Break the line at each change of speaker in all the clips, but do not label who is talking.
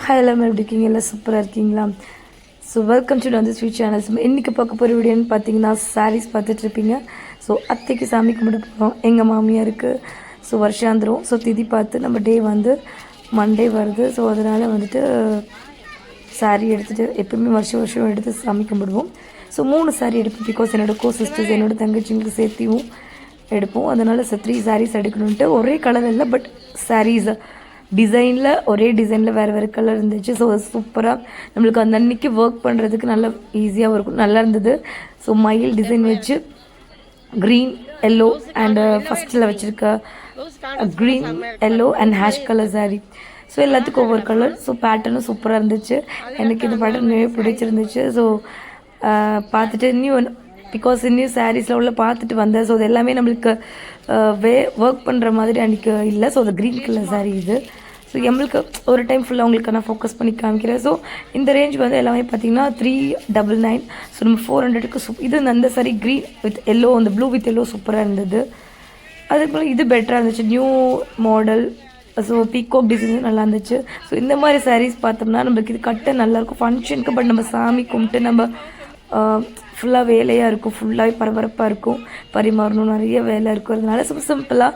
Hi எல்லாமே எப்படி இருக்கீங்க? எல்லாம் சூப்பராக இருக்கீங்களா? ஸோ வெல்கம் டு வந்து ஸ்வீட் சேனல்ஸ் இன்றைக்கி பார்க்க போகிற வீடியோன்னு பார்த்தீங்கன்னா சாரீஸ் பார்த்துட்டு இருப்பீங்க. ஸோ அத்தைக்கு சாமி கும்பிட போகிறோம் எங்கள் மாமியாருக்கு. ஸோ வருஷாந்திரம். ஸோ திதி பார்த்து நம்ம டே வந்து மண்டே வருது. ஸோ அதனால் வந்துட்டு சாரீ எடுத்துகிட்டு எப்பவுமே வருஷம் வருஷம் எடுத்து சாமி கும்பிடுவோம். ஸோ மூணு சாரீ எடுப்போம். பிகாஸ் என்னோடய கோ சிஸ்டர்ஸ் என்னோட தங்கச்சிங்களுக்கு சேர்த்தியும் எடுப்போம். அதனால் த்ரீ சாரீஸ் எடுக்கணுன்ட்டு ஒரே கலர் இல்லை பட் சாரீஸை டிசைனில் ஒரே டிசைனில் வேறு வேறு கலர் இருந்துச்சு. ஸோ சூப்பராக நம்மளுக்கு அந்த அன்னைக்கு ஒர்க் பண்ணுறதுக்கு நல்லா ஈஸியாகவும் இருக்கும் நல்லா இருந்தது. ஸோ மயில் டிசைன் வச்சு க்ரீன் எல்லோ அண்டு ஃபஸ்ட்டில் வச்சுருக்க green yellow and ash colour saree so எல்லாத்துக்கும் ஒவ்வொரு கலர் ஸோ பேட்டர்னும் சூப்பராக இருந்துச்சு. எனக்கு இந்த பேட்டர்ன் நிறைய பிடிச்சிருந்துச்சு. ஸோ uh, பார்த்துட்டு நியூ பிகாஸ் நியூ சாரீஸில் உள்ள பார்த்துட்டு வந்தேன். ஸோ அது எல்லாமே நம்மளுக்கு uh, வே ஒர்க் பண்ணுற மாதிரி அன்றைக்கி இல்லை. ஸோ அது க்ரீன் கலர் சாரீ இது. ஸோ எம்பளுக்கு ஒரு டைம் ஃபுல்லாக உங்களுக்கு நான் ஃபோக்கஸ் பண்ணி காமிக்கிறேன். ஸோ இந்த ரேஞ்ச் வந்து எல்லாமே பார்த்தீங்கன்னா த்ரீ டபுள் நைன் ஸோ நம்ம ஃபோர் ஹண்ட்ரடுக்கு சூப் இது அந்த saree க்ரீன் வித் எல்லோ அந்த ப்ளூ வித் எல்லோ சூப்பராக இருந்தது. அதுக்கு இது பெட்டராக இருந்துச்சு. New model so peacock design நல்லா இருந்துச்சு. ஸோ இந்த மாதிரி சாரீஸ் பார்த்தோம்னா நம்மளுக்கு இது கட்ட நல்லாயிருக்கும் ஃபங்க்ஷனுக்கு பட் நம்ம சாமி கும்பிட்டு நம்ம ஃபுல்லாக வேலையாக இருக்கும். ஃபுல்லாகவே பரபரப்பாக இருக்கும். பரிமாறணும் நிறைய வேலை இருக்கிறதுனால சிம்பிள் சிம்பிளாக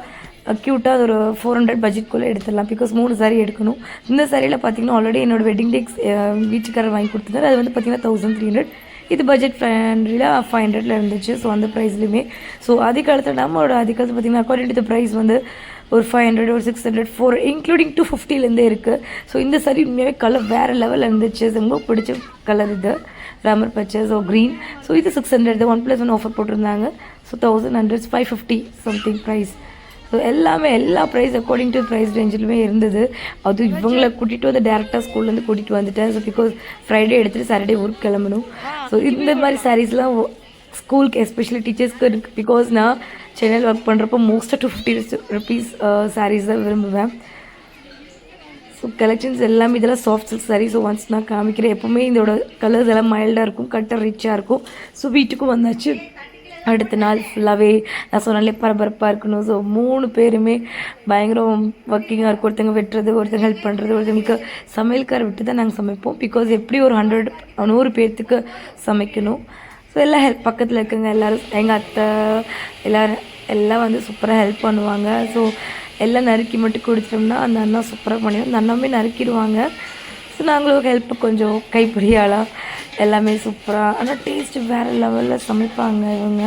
க்யூட்டாக ஒரு ஃபோர் ஹண்ட்ரட் பட்ஜெட்குள்ளே எடுத்துடலாம். பிகாஸ் மூணு சாரீ எடுக்கணும். இந்த சாரியில் பார்த்தீங்கன்னா ஆல்ரெடி என்னோட வெட்டிங் டேக்ஸ் eh, வீட்டுக்காரர் வாங்கி கொடுத்துருந்தாரு. அது வந்து பார்த்தீங்கன்னா தௌசண்ட் த்ரீ ஹண்ட்ரட் இது பட்ஜெட் ஃப்ரெண்ட்லியில் ஃபைவ் ஹண்ட்ரட்ல இருந்துச்சு. ஸோ அந்த ப்ரைஸ்லையுமே ஸோ அதே காலத்தில் நம்மளோட அதே காலத்தில் பார்த்தீங்கன்னா அக்கார்டிங் டு ப்ரைஸ் வந்து ஒரு ஃபைவ் ஹண்ட்ரட் ஒரு six hundred four including two ஃபிஃப்டிலேருந்தே இருக்குது ஸோ இந்த சாரி உண்மையாகவே கலர் வேறு லெவலில் இருந்துச்சு. ரொம்ப பிடிச்ச கலர் இது. ராமர் பச்சை ஸோ க்ரீன் ஸோ இது six hundred one plus one offer போட்டிருந்தாங்க. So thousand hundred five fifty something price so எல்லாமே எல்லா ப்ரைஸ் அக்கார்டிங் டு ப்ரைஸ் ரேஞ்சிலுமே இருந்தது. அது இவங்களை கூட்டிகிட்டு வந்து டேரெக்டாக ஸ்கூல்லேருந்து கூட்டிகிட்டு வந்துட்டேன். ஸோ பிகாஸ் ஃப்ரைடே எடுத்துகிட்டு சாட்டர்டே ஊருக்கு கிளம்பணும். ஸோ இந்த மாதிரி சாரீஸ்லாம் ஸ்கூலுக்கு எஸ்பெஷலி டீச்சர்ஸ்க்கு இருக்குது பிகாஸ் நான் சென்னையில் ஒர்க் பண்ணுறப்போ மோஸ்ட்டாக டூ ஃபிஃப்டி ருபீஸ் சாரீஸ் தான் விரும்புவேன். ஸோ கலெக்ஷன்ஸ் எல்லாமே இதெல்லாம் soft silk sari so once நான் காமிக்கிறேன் எப்போவுமே இதோட கலர்ஸ் எல்லாம் மைல்டாக இருக்கும் கட்டர் ரிச்சாக இருக்கும். ஸோ வீட்டுக்கும் வந்தாச்சு. அடுத்த நாள் ஃபுல்லாகவே நான் சொன்னாலே பரபரப்பாக இருக்கணும். ஸோ மூணு பேருமே பயங்கரம் ஒர்க்கிங்காக இருக்கும் ஒருத்தங்க வெட்டுறது ஒருத்தங்க ஹெல்ப் பண்ணுறது ஒருத்தங்களுக்கு சமையல்கார விட்டு தான் நாங்கள் சமைப்போம். பிகாஸ் எப்படி ஒரு ஹண்ட்ரட் நூறு பேர்த்துக்கு சமைக்கணும்? ஸோ எல்லாம் ஹெல்ப் பக்கத்தில் இருக்கவங்க எல்லோரும் எங்கள் அத்தை எல்லோரும் எல்லாம் வந்து சூப்பராக ஹெல்ப் பண்ணுவாங்க. ஸோ எல்லாம் நறுக்கி மட்டும் கொடுத்துட்டோம்னா அந்த அண்ணா சூப்பராக பண்ணிடுவோம் அந்த அண்ணாமே நறுக்கிடுவாங்க. ஸோ நாங்களும் ஹெல்ப் கொஞ்சம் கைப்பிடியாளாக எல்லாமே சூப்பராக ஆனால் டேஸ்ட்டு வேறு லெவலில் சமைப்பாங்க இவங்க.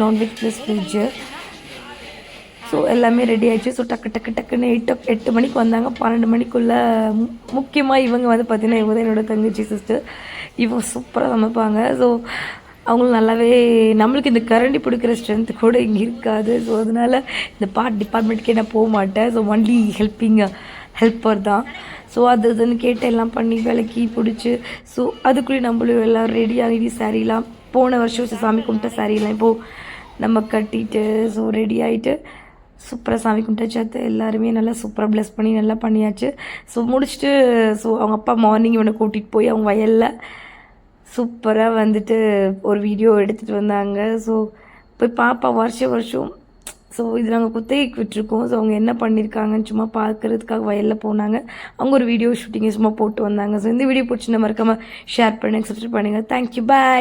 Non veg plus veg so எல்லாமே ரெடி ஆயிடுச்சு. ஸோ டக்கு டக்கு டக்குன்னு எயிட் எட்டு மணிக்கு வந்தாங்க. பன்னெண்டு மணிக்குள்ளே முக்கியமாக இவங்க வந்து பார்த்திங்கன்னா இவங்க தான் என்னோட தங்கச்சி சிஸ்டர் இவங்க சூப்பராக சமைப்பாங்க. ஸோ அவங்களும் நல்லாவே நம்மளுக்கு இந்த கரண்டி பிடிக்கிற ஸ்ட்ரென்த் கூட இங்கே இருக்காது. ஸோ அதனால் இந்த பார்ட் டிபார்ட்மெண்ட்டுக்கே நான் போக மாட்டேன். ஸோ ஒன்லி ஹெல்ப்பிங் ஹெல்ப்பர் தான். ஸோ அது இதுன்னு கேட்டு எல்லாம் பண்ணி விளக்கி பிடிச்சி ஸோ அதுக்குள்ளேயே நம்மளும் எல்லாம் ரெடி ஆகி சாரீலாம் போன வருஷம் சாமி கும்பிட்ட சாரீலாம் இப்போது நம்ம கட்டிட்டு ஸோ ரெடி ஆகிட்டு சூப்பராக சாமி கும்பிட்டாச்சு சேர்த்து எல்லாருமே நல்லா சூப்பராக ப்ளஸ் பண்ணி நல்லா பண்ணியாச்சு. ஸோ முடிச்சுட்டு ஸோ அவங்க அப்பா மார்னிங் இவனை கூட்டிகிட்டு போய் அவங்க வயலில் சூப்பராக வந்துட்டு ஒரு வீடியோ எடுத்துகிட்டு வந்தாங்க. ஸோ போய் பாப்பா வருஷம் வருஷம் ஸோ இது நாங்கள் குத்தகைக்கு விட்டுருக்கோம். ஸோ அவங்க என்ன பண்ணியிருக்காங்கன்னு சும்மா பார்க்கறதுக்காக வயலில் போனாங்க. அவங்க ஒரு வீடியோ ஷூட்டிங்கை சும்மா போட்டு வந்தாங்க. ஸோ இந்த வீடியோ பிடிச்சி மறக்காமல் ஷேர் பண்ணுங்கள் சப்ஸ்கிரைப் பண்ணுங்கள் தேங்க்யூ பாய்